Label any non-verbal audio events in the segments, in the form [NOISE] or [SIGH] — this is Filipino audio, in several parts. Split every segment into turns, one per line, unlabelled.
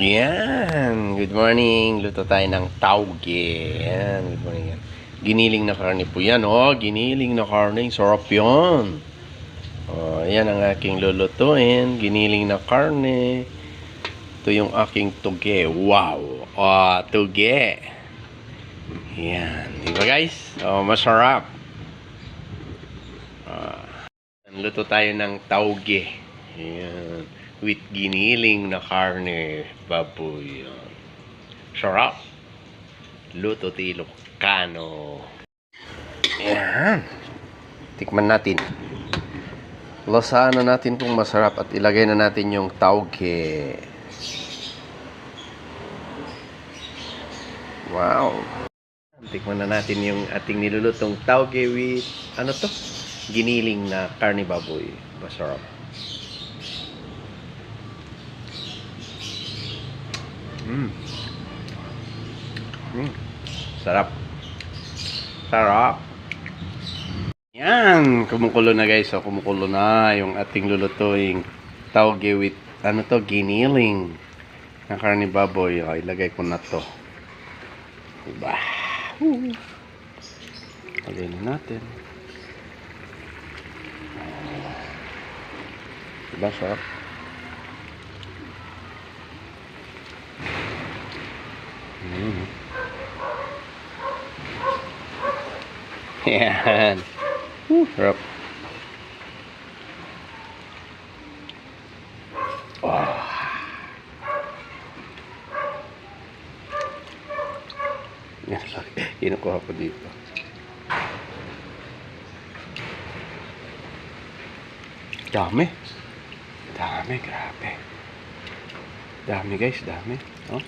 Yan. Good morning. Luto tayo ng tauge. Yan. Good morning. Yan. Giniling na karne po yan. Oh, giniling na karne. Sarap yun. Oh, yan ang aking lulutuin. Giniling na karne. Ito yung aking tuge. Wow. Oh, tuge. Yan. Di ba guys? Oh, masarap. Ah. Luto tayo ng tauge. Yan. With giniling na karne, baboy. Yan. Sarap. Luto Ilocano. Yan. Tikman natin. Lasaan na natin kung masarap at ilagay na natin yung tauge. Wow. Tikman na natin yung ating nilulutong tauge with ano to? Giniling na karne baboy. Masarap. Mm. Mm. Sarap. Sarap. Yan, kumukulo na guys. So, kumukulo na yung ating lulutuing tauge with ano to, giniling na karne baboy. O, ilagay ko na to. Diba? Lagay na natin. Diba, sarap? Mm. Yan. Woo, sarap. Oh. Yan lang. Kinukuha ko dito. Dami. Dami, grabe. Dami guys, dami. Oh,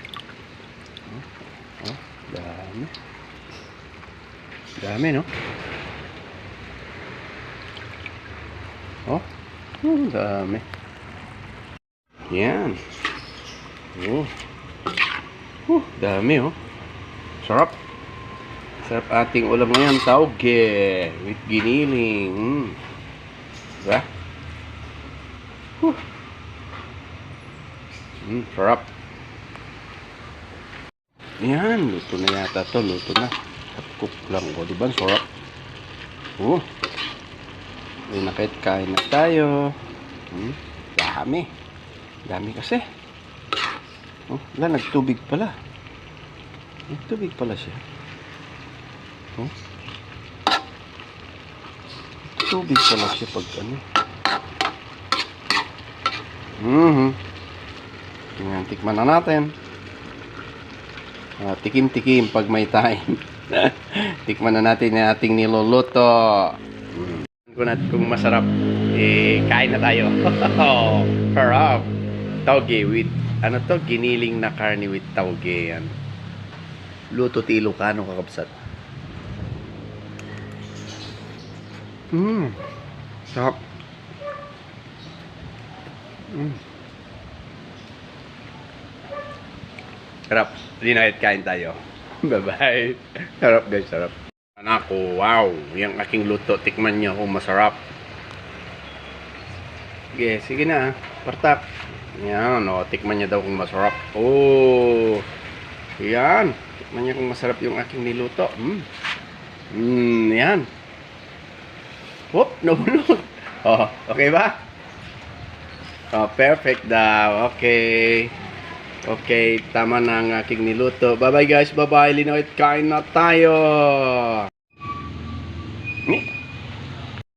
oh dami. Dami, no? Oh, oh dami. Yan. Oh. Oh, dami, oh. Sarap. Sarap ating ulam ngayon, tauge with giniling. Mm. Diba? Huh. Mm, sarap. Yan, luto na yata to, luto na. Cook lang ko, di ba? Ang Sarap. Oh. Ay, nakit, kain na tayo. Hmm, dami. Dami kasi. Oh, wala, nagtubig pala. Nagtubig pala siya. Oh. Tubig pala siya pag ano. Mhm. Tingnan, tikman na natin. Ah, tikim-tikim pag may time. [LAUGHS] Tikman na natin yung ating niluluto. Mm. Kung, nat kung masarap, eh, kain na tayo. [LAUGHS] Sarap. Tauge with, ano to, giniling na karne with tauge. Yan. Luto ti Ilocano kakabsat. Mmm. Sarap. Mmm. Sarap. Na kain tayo. [LAUGHS] Bye-bye. Sarap guys, sarap. Anako, wow. Yung aking luto. Tikman niyo kung masarap. Sige, sige na. Partak. Yan, o. Tikman niya daw kung masarap. Oh. Yan. Tikman niya kung masarap yung aking niluto. Mm. Mm, yan. Whoop, [LAUGHS] nabulog. Oh, okay ba? Oh, perfect daw. Okay. Okay, tama na ang aking niluto. Bye-bye guys. Bye-bye. Linoit, kain na tayo.